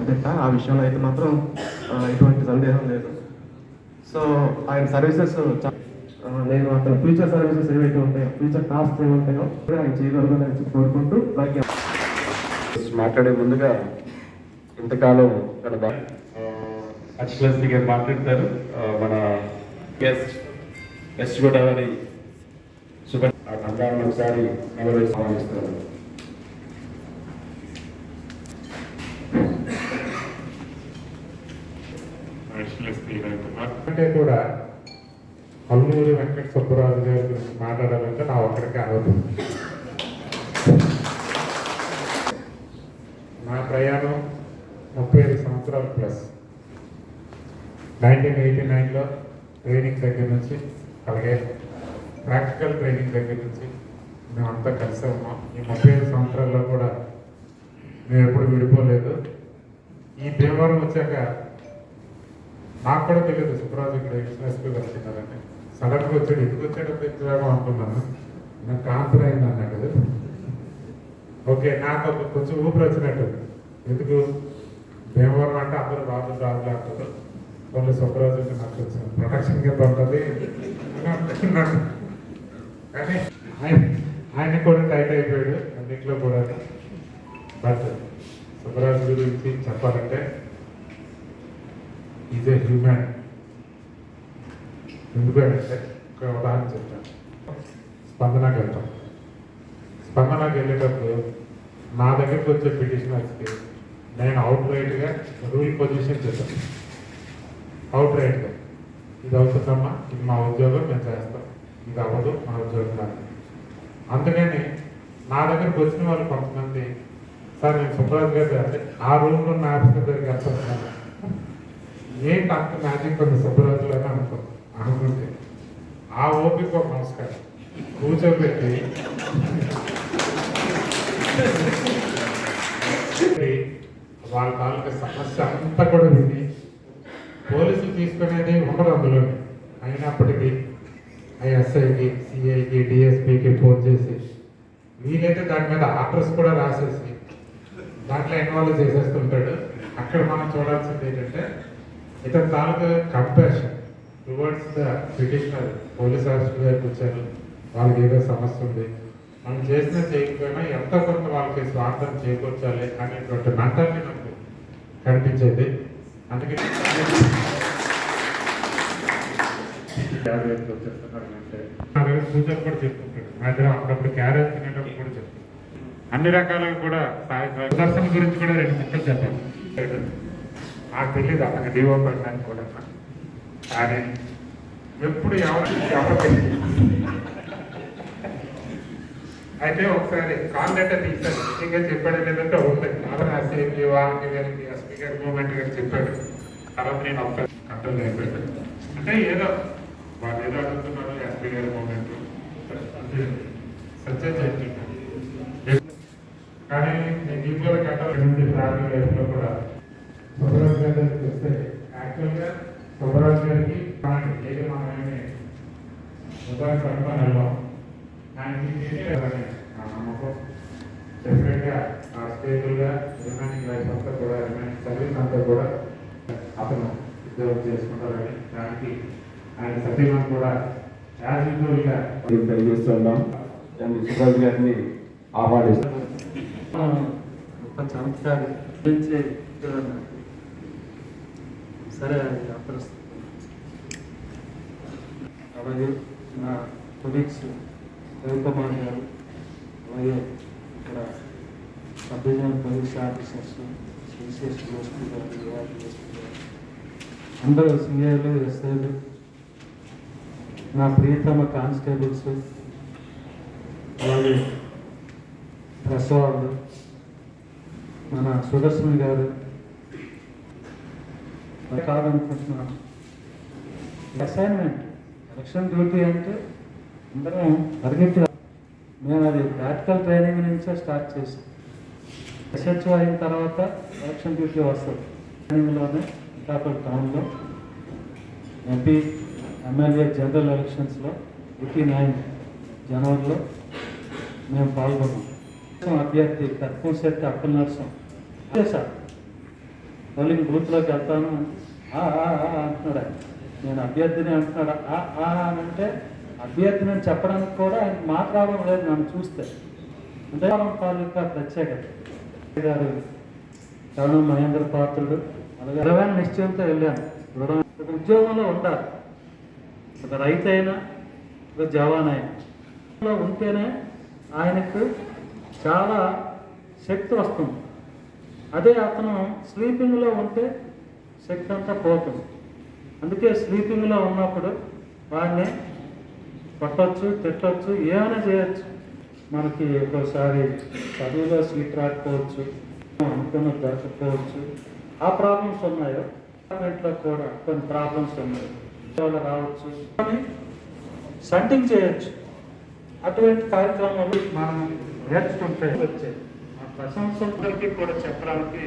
బిడ్డ ఆ విషయంలో అయితే మాత్రం ఎటువంటి సందేహం లేదు. సో ఆయన సర్వీసెస్ నేను అతను ఫ్యూచర్ సర్వీసెస్ ఏవైతే ఉంటాయో ఫ్యూచర్ టాస్క్ ఏముంటాయో ఉంటాయో ఆయన చేయగలరని చెప్పి కోరుకుంటూ నాకు మాట్లాడే ముందుగా ఇంతకాలం తన బా- గారు మాట్లాడతారు. మన గెస్ట్ వెస్ట్ గోదావరి శుభ ఒకసారి కంగారం ఒకసారి నిలబడి అంటే కూడా అల్లూరి వెంకట సుబ్బరాజు గారి గురించి మాట్లాడాలంటే నా ఒక్కడికి అవ్వదు నా ప్రయాణం ముప్పై ఐదు సంవత్సరాలు ప్లస్. నైన్టీన్ ఎయిటీ నైన్లో ట్రైనింగ్ దగ్గర నుంచి అలాగే ప్రాక్టికల్ ట్రైనింగ్ దగ్గర నుంచి మేమంతా కలిసే ఉన్నాం. ఈ ముప్పై ఐదు సంవత్సరాల్లో కూడా మేము ఎప్పుడు విడిపోలేదు. ఈ భీమవరం వచ్చాక నాకు కూడా తెలియదు సుబ్బరాజు ఇక్కడ ఎక్స్ప్రెస్కి వస్తున్నారని సడన్గా వచ్చాడు ఎందుకు వచ్చాడో? తెచ్చామో అనుకున్నాను. నాకు ట్రాన్స్ఫర్ అయింది అన్నాడు. ఓకే నాకు కొంచెం ఊపిరి వచ్చినట్టు. ఎందుకు? భీమవరం అంటే అందరూ రాజు రాజు అంటారు వాళ్ళు సుబ్రాజు అంటే నాకు కొంచెం ప్రొటెక్షన్ కింద ఉంటుంది. కానీ ఆయన ఆయన కూడా టైట్ అయిపోయాడు అన్నింటిలో కూడా బట్ సుబ్రాజు గురించి చెప్పాలంటే ఈజ్ ఏ హ్యూమన్ ఎందుకంటే ఒక ఉదాహరణ చెప్తాను స్పందనకి వెళ్తాం స్పందనకి వెళ్ళేటప్పుడు నా దగ్గరికి వచ్చే పిటిషనర్స్కి నేను అవుట్ రైట్గా రూల్ పొజిషన్ చెప్పాను అవుట్ రైట్గా ఇది అవుతుందమ్మా? ఇది మా ఉద్యోగం మేము చేస్తాం. ఇది అవ్వదు మా ఉద్యోగం కాదు అందుకని నా దగ్గరకు వచ్చిన వాళ్ళు కొంతమంది సార్ నేను సుబ్రాజ్ గారు అంటే ఆ రూమ్లో నా ఆఫీసర్ దగ్గరికి వెళ్తాను. ఏంటి అంత మ్యాజిక్ ఉంది సుబ్బరాజులు అని అనుకో అనుకుంటే ఆ ఓపిక నమస్కారం కూర్చోబెట్టి వాళ్ళ తాలూకా సమస్య అంతా కూడా విని పోలీసులు తీసుకునేది ఉండదు అందులోనే. అయినప్పటికీ ఆ ఎస్ఐకి సిఐకి డిఎస్పికి ఫోన్ చేసి వీలైతే దాని మీద ఆర్డర్స్ కూడా రాసేసి దాంట్లో ఇన్వాల్వ్ చేసేస్తుంటాడు. అక్కడ మనం చూడాల్సింది ఏంటంటే ఇతని తాలూకా compassion towards the petitioner police officer గారికి వచ్చారు. వాళ్ళకి ఏదో సమస్య ఉంది. మనం చేసినా చేయకపోయినా ఎంతో కొంత వాళ్ళకి స్వార్థం చేకూర్చాలి అనేటువంటి మెంటాలిటీ నాకు కనిపించేది. అందుకే క్యారేజ్ వచ్చేస్తున్నారు అంటే. పూజలు కూడా చెప్తుంటాడు. మా దగ్గర అప్పుడప్పుడు క్యారేజ్ తినేటప్పుడు కూడా చెప్తాడు అన్ని రకాలుగా కూడా సాయ దర్శనం గురించి కూడా రెండు ముక్కలు చెప్పాలి నాకు తెలియదు అతను డివో పెట్టడానికి కూడా. కానీ ఎప్పుడు ఎవరికి ఎవరు అయితే ఒకసారి కాల్ లెటర్ తీశారు ఇంకా చెప్పాడు లేదంటే ఉంది అతను అసెంబ్లీ వాళ్ళకి వీళ్ళకి ఎస్పీ గారి మూమెంట్ గారు చెప్పాడు. తర్వాత నేను ఒకసారి కంట్రోల్ అయిపోయాడు అంటే ఏదో వాళ్ళు ఏదో అడుగుతున్నారు ఎస్పీ గారి మూమెంట్ సత్య చెప్తున్నాను కానీ నేను దీంట్లో కంట్రోల్ ఫ్యామిలీ లైఫ్లో కూడా. యాక్చువల్గా సుబ్బరాజు గారికి ఏది మనం ఏమి ఉదాహరణ కనుక్కొని వెళ్ళాం నా నమ్మకం. డెఫినెట్గా ఆ స్టేబుల్గా రిమైనింగ్ లైఫ్ అంతా కూడా రిమైనింగ్ సర్వీస్ అంతా కూడా అతను ఉద్యోగం చేసుకుంటారని దానికి ఆయన సతీమణి కూడా యాజ్ యూజువల్గా తెలియజేస్తున్నాం అండ్ సుబ్రాజ్ గారిని ఆహ్వానిస్తాం చూడండి. సరే అది అలాగే నా కొలీగ్స్ రవి కుమార్ గారు అలాగే ఇక్కడ sub divisional police officers CCS DSP garu AR garu అందరూ సిఐలు ఎస్ఐలు నా ప్రియతమ కానిస్టేబుల్స్ అలాగే ప్రెస్ వాళ్ళు మన సుదర్శన్ గారు అది అసైన్మెంట్ ఎలక్షన్ డ్యూటీ అంటే అందరం పరిగెత్తి మేము అది ప్రాక్టికల్ ట్రైనింగ్ నుంచే స్టార్ట్ చేసాం. ఎస్హెచ్ఓ అయిన తర్వాత ఎలక్షన్ డ్యూటీ వస్తుంది. ట్రైనింగ్లోనే శ్రీకాకుళం టౌన్లో ఎంపీ ఎమ్మెల్యే జనరల్ ఎలక్షన్స్లో ఎయిటీ నైన్ జనవరిలో మేము పాల్గొన్నాం. అభ్యర్థి కర్పూర్ శెట్టి అప్పల నర్సం సార్ పోలింగ్ బూత్లోకి వెళ్తాను అంటే ఆ, అంటున్నాడు. నేను అభ్యర్థిని అంటున్నాడు. ఆ ఆ అని అంటే అభ్యర్థిని అని చెప్పడానికి కూడా ఆయన మాట్లాడడం లేదు నన్ను చూస్తే. అంటే మనం తాలూకా ప్రత్యేకత. గారు కరుణ మహేంద్ర పాత్రుడు. అలాగే బలమైన నిశ్చయంతో వెళ్ళాను. దృఢ- ఒక ఉద్యోగంలో ఉండాలి. ఒక రైతు అయినా ఒక జవాన్ అయినా ఉంటేనే ఆయనకు చాలా శక్తి వస్తుంది. అదే అతను స్లీపింగ్లో ఉంటే శక్తి అంతా పోతుంది. అందుకే స్లీపింగ్లో ఉన్నప్పుడు వాడిని కొట్టచ్చు తిట్టచ్చు ఏమైనా చేయొచ్చు. మనకి ఒక్కోసారి చదువులో సీట్ రాకపోవచ్చు అనుకున్న దొరకకపోవచ్చు ఆ ప్రాబ్లమ్స్ ఉన్నాయో. గవర్నమెంట్లో కూడా కొన్ని ప్రాబ్లమ్స్ ఉన్నాయి. వల్ల రావచ్చు. కానీ సంటింగ్ చేయొచ్చు. అటువంటి కార్యక్రమాలు మనం నేర్చుకుంటే వచ్చాయి ఆ ప్రశంసలకి కూడా చెప్పడానికి